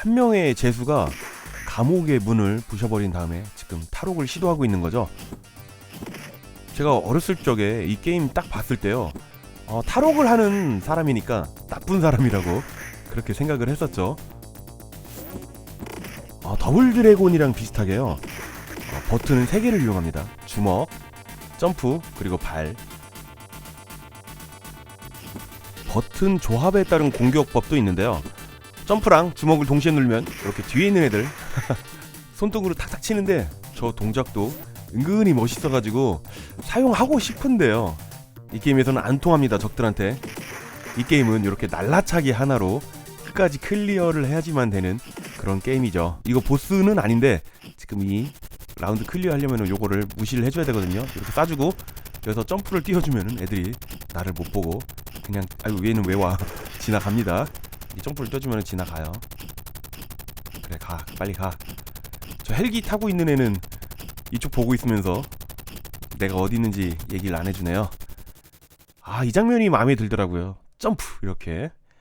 한 명의 재수가 감옥의 문을 부셔버린 다음에 지금 탈옥을 시도하고 있는 거죠. 제가 어렸을 적에 이 게임 딱 봤을 때요. 어, 탈옥을 하는 사람이니까 나쁜 사람이라고 그렇게 생각을 했었죠. 어, 더블 드래곤이랑 비슷하게요. 어, 버튼은 3개를 이용합니다. 주먹, 점프, 그리고 발. 버튼 조합에 따른 공격법도 있는데요. 점프랑 주먹을 동시에 누르면 이렇게 뒤에 있는 애들 손등으로 탁탁 치는데 저 동작도 은근히 멋있어가지고 사용하고 싶은데요. 이 게임에서는 안 통합니다 적들한테. 이 게임은 이렇게 날라차기 하나로 끝까지 클리어를 해야지만 되는 그런 게임이죠. 이거 보스는 아닌데 지금 이 라운드 클리어 하려면 요거를 무시를 해줘야 되거든요. 이렇게 쏴주고 여기서 점프를 띄워주면은 애들이 나를 못 보고 그냥 아유 얘는 왜 와 지나갑니다. 이 점프를 띄워주면 지나가요. 그래 가 빨리 가. 저 헬기 타고 있는 애는 이쪽 보고 있으면서 내가 어디 있는지 얘기를 안 해주네요. 아 이 장면이 마음에 들더라고요. 점프 이렇게